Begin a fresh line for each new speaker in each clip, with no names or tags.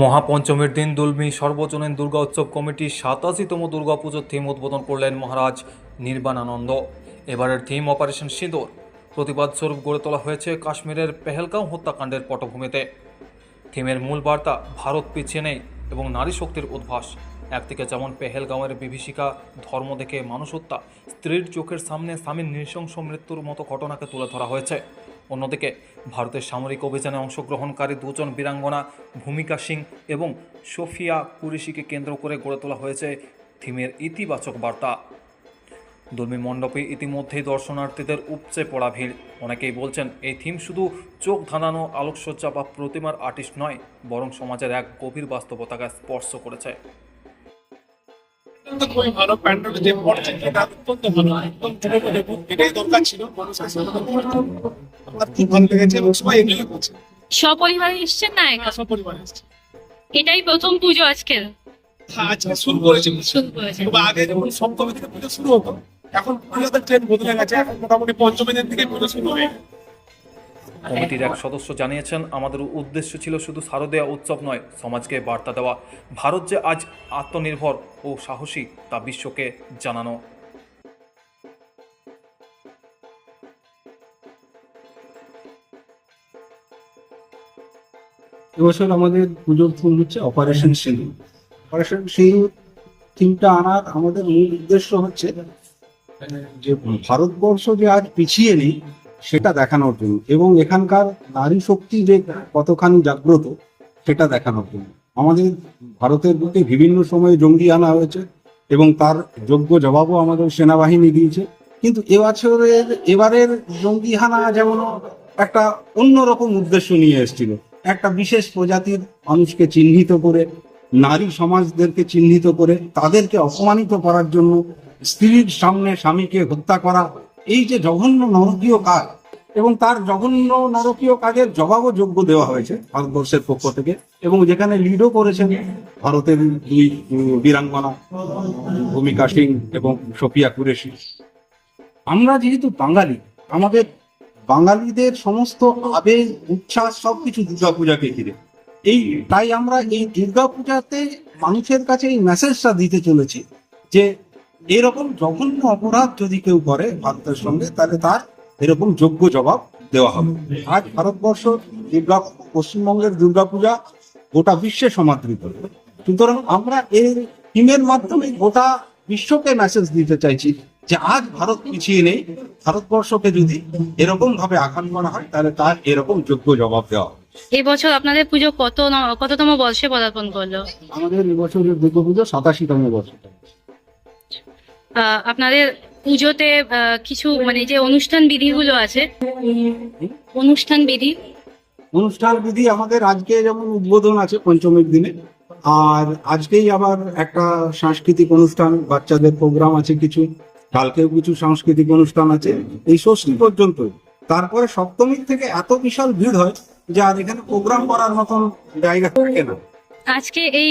মহাপঞ্চমীর দিন দুলমি সর্বজনীন দুর্গা উৎসব কমিটির সাতাশিতম দুর্গা পুজোর থিম উদ্বোধন করলেন মহারাজ নির্বাণানন্দ। এবারের থিম অপারেশন সিঁদুর। প্রতিবাদ স্বরূপ গড়ে তোলা হয়েছে কাশ্মীরের পেহেলগাঁও হত্যাকাণ্ডের পটভূমিতে। থিমের মূল বার্তা, ভারত পিছিয়ে নেই এবং নারী শক্তির উদ্ভাস। একদিকে যেমন পেহেলগাঁওয়ের বিভীষিকা, ধর্ম দেখে মানুষ হত্যা, স্ত্রীর চোখের সামনে স্বামীর নৃশংস মৃত্যুর মতো ঘটনাকে তুলে ধরা হয়েছে। অন্যদিকে ভারতের সামরিক অভিযানে অংশগ্রহণকারী দুজন বীরাঙ্গনা ভূমিকা সিং এবং সোফিয়া কুরিশিকে কেন্দ্র করে গড়ে তোলা হয়েছে থিমের ইতিবাচক বার্তা। দুর্মি মণ্ডপে ইতিমধ্যেই দর্শনার্থীদের উপচে পড়া ভিড়। অনেকেই বলছেন, এই থিম শুধু চোখ ধাঁধানো, আলোকসজ্জা বা প্রতিমার আর্টিস্ট নয়, বরং সমাজের এক গভীর বাস্তবতাকে স্পর্শ করেছে।
ভালো প্যান্ডেল যে অত্যন্ত ভালো। একদম ছিল। আমার খুব ভালো লেগেছে এবং সবাই এনজয় করছে।
সপরিবারে এসছেন না একা?
সব পরিবার এসছে।
এটাই প্রথম পুজো আজকের।
হ্যাঁ আজকে শুরু করেছে
শুরু করেছেন।
আগে যখন সপ্তমী থেকে পুজো শুরু হতো এখন পুজোতে ট্রেন বদলে গেছে। এখন মোটামুটি পঞ্চমী দিন থেকে পুজো শুরু হয়ে
কমিটির এক সদস্য জানিয়েছেন আমাদের উদ্দেশ্য ছিল শুধু শারদীয়া উৎসব নয় সমাজকে বার্তা দেওয়া। ভারত যে আজ আত্মনির্ভর ও সাহসী তা বিশ্বকে জানানো।
এবছর আমাদের পুজোর থিম হচ্ছে অপারেশন সিঁদুর অপারেশন সিঁদুর থিমটা আনার আমাদের মূল উদ্দেশ্য হচ্ছে, যে ভারতবর্ষ যে আজ পিছিয়ে নেই, সেটা দেখানোর জন্য। এবং এখানকার নারী শক্তি যে কতখানি জাগ্রত, সেটা দেখানোর জন্য। আমাদের ভারতের বুকে বিভিন্ন সময়ে জঙ্গি আনা হয়েছে, এবং তার যোগ্য জবাবও আমাদের সেনাবাহিনী দিয়েছে। কিন্তু এবছরের, এবারের জঙ্গি হানা যেমন একটা অন্যরকম উদ্দেশ্য নিয়ে এসেছিল একটা বিশেষ প্রজাতির মানুষকে চিহ্নিত করে, নারী সমাজদেরকে চিহ্নিত করে, তাদেরকে অপমানিত করার জন্য স্ত্রীর সামনে স্বামীকে হত্যা করা, এই যে জঘন্য নরকীয় কাজ, এবং তার জঘন্য নরকীয় কাজের জবাবও যোগ্য দেওয়া হয়েছে ভারতবর্ষের পক্ষ থেকে, এবং যেখানে লিডও করেছেন ভারতের দুই বীরাঙ্গনা ভূমিকা সিং এবং সোফিয়া কুরেশি। আমরা যেহেতু বাঙালি, আমাদের বাঙালিদের সমস্ত আবেগ, উচ্ছ্বাস, সবকিছু দুর্গাপূজাকে ঘিরে। এই, তাই আমরা এই দুর্গাপূজাতে মানুষের কাছে এই মেসেজটা দিতে চলেছি যে, এরকম জঘন্য অপরাধ যদি কেউ করে ভারতের সঙ্গে, তাহলে তার এরকম যোগ্য জবাব দেওয়া হবে। আজ ভারতবর্ষ, দুর্গা, পশ্চিমবঙ্গের দুর্গাপূজা গোটা বিশ্বে সমাদৃত। সুতরাং আমরা এর টিমের মাধ্যমে গোটা বিশ্বকে মেসেজ দিতে চাইছি যে, আজ ভারত পিছিয়ে নেই ভারতবর্ষকে যদি এরকম ভাবে আঘাত করা হয় তাহলে তার এরকম যোগ্য জবাব দেওয়া হবে।
এবছর আপনাদের পুজো কত ন- কততম বর্ষে পদার্পণ করল?
আমাদের এবছরের দুর্গাপুজো সাতাশিতম বছর
আহ, আপনাদের পুজোতে আহ, কিছু মানে যে অনুষ্ঠান বিধিগুলো আছে অনুষ্ঠান বিধি?
অনুষ্ঠান বিধি আমাদের আজকে যেমন উদ্বোধন আছে পঞ্চমীর দিনে আর আজকেই আবার একটা সাংস্কৃতিক অনুষ্ঠান বাচ্চাদের প্রোগ্রাম আছে কিছু। কালকেও কিছু সাংস্কৃতিক অনুষ্ঠান আছে। এই ষষ্ঠী পর্যন্ত। তারপরে সপ্তমীর থেকে এত বিশাল ভিড় হয় যে আর এখানে প্রোগ্রাম করার মতন জায়গা থাকে না।
আজকে এই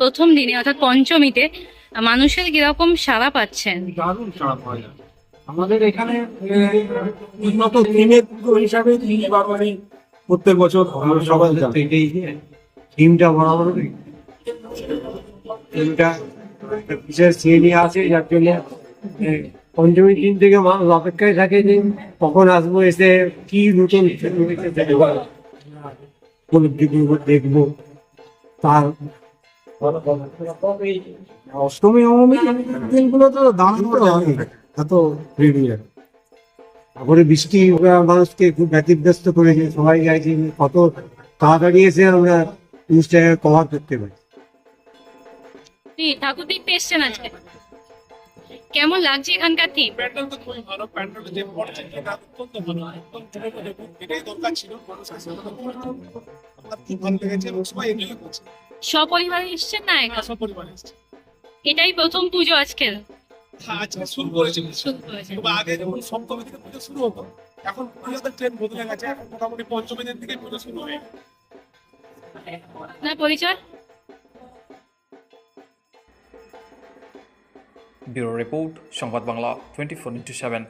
প্রথম দিনে অর্থাৎ পঞ্চমীতে মানুষের কীরকম সাড়া পাচ্ছেন?
দারুণ সাড়া পাওয়া যায়। আমাদের এখানে উন্নত থিমের পুজো হিসাবে বারবারই প্রত্যেক বছর আমরা সবাই।
টিমটা বরাবর টিমটা একটা বিশেষ শ্রেণি আছে যার জন্য এ, পঞ্চমী দিন থেকে মানুষ অপেক্ষায় থাকে যে কখন আসব এসে কি নতুন দেখব তার
অষ্টমী নবমী দিনগুলো তো এত
তারপরে বৃষ্টি মানুষকে খুব ব্যতিব্যস্ত করেছে সবাই চাইছে কত তাড়াতাড়ি এসে আমরা জিনিসটাকে কভার করতে পারি।
ঠাকুর দেখতে এসছেন আজকে। কেমন লাগছে এখানকার থিম
প্যান্ডেল তো খুবই ভালো প্যান্ডেল যে অত্যন্ত ভালো। একদম এটাই দরকার ছিল। আমার খুব ভালো লেগেছে এবং সবাই এনজয় করছে।
সপরিবারে এসছেন না একা?
সব পরিবার এসছে।
এটাই প্রথম পুজো আজকের।
হ্যাঁ আজকে শুরু করেছে তবে আগে যখন সপ্তমী থেকে পুজো শুরু হতো এখন পুজোতে ট্রেন বদলে গেছে। এখন মোটামুটি পঞ্চমী দিন থেকে পুজো শুরু হয়ে
আপনার পরিচয়?
ব্যুরো রিপোর্ট সংবাদ Bangla twenty four into seven